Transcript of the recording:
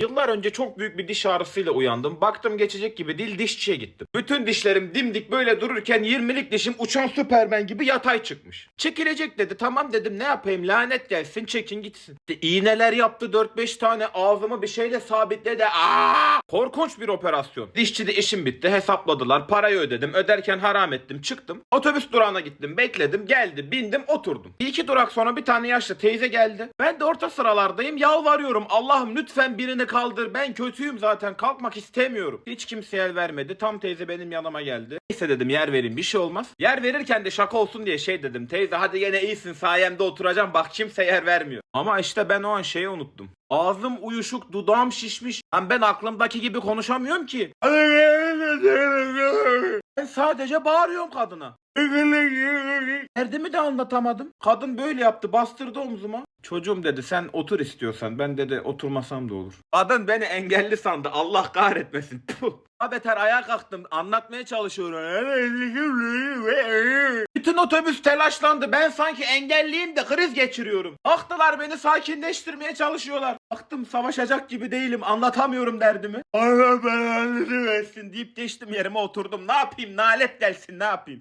Yıllar önce çok büyük bir diş ağrısıyla uyandım. Baktım geçecek gibi değil dişçiye gittim. Bütün dişlerim dimdik böyle dururken 20'lik dişim uçan süpermen gibi yatay çıkmış. Çekilecek dedi. Tamam dedim ne yapayım lanet gelsin çekin gitsin. İşte iğneler yaptı 4-5 tane ağzımı bir şeyle sabitledi. Aa! Korkunç bir operasyon. Dişçide işim bitti hesapladılar. Parayı ödedim. Öderken haram ettim. Çıktım. Otobüs durağına gittim. Bekledim. Geldi. Bindim. Oturdum. Bir iki durak sonra bir tane yaşlı teyze geldi. Ben de orta sıralardayım. Yalvarıyorum. Allah'ım lütfen birini kaldır. Ben kötüyüm zaten. Kalkmak istemiyorum. Hiç kimse el vermedi. Tam teyze benim yanıma geldi. Neyse dedim yer vereyim bir şey olmaz. Yer verirken de şaka olsun diye şey dedim. Teyze hadi yine iyisin sayemde oturacağım. Bak kimse yer vermiyor. Ama işte ben o an şeyi unuttum. Ağzım uyuşuk, dudağım şişmiş. Lan ben aklımdaki gibi konuşamıyorum ki. Ben sadece bağırıyorum kadına. Derdimi de anlatamadım. Kadın böyle yaptı bastırdı omzuma. Çocuğum dedi sen otur istiyorsan. Ben dedi oturmasam da olur. Kadın beni engelli sandı. Allah kahretmesin. Puh. Ha beter ayağa kalktım. Anlatmaya çalışıyorum. Bütün otobüs telaşlandı. Ben sanki engelliyim de kriz geçiriyorum. Baktılar beni sakinleştirmeye çalışıyorlar. Baktım savaşacak gibi değilim. Anlatamıyorum derdimi. Allah belanı versin deyip geçtim yerime oturdum. Ne yapayım? Nalet gelsin ne yapayım?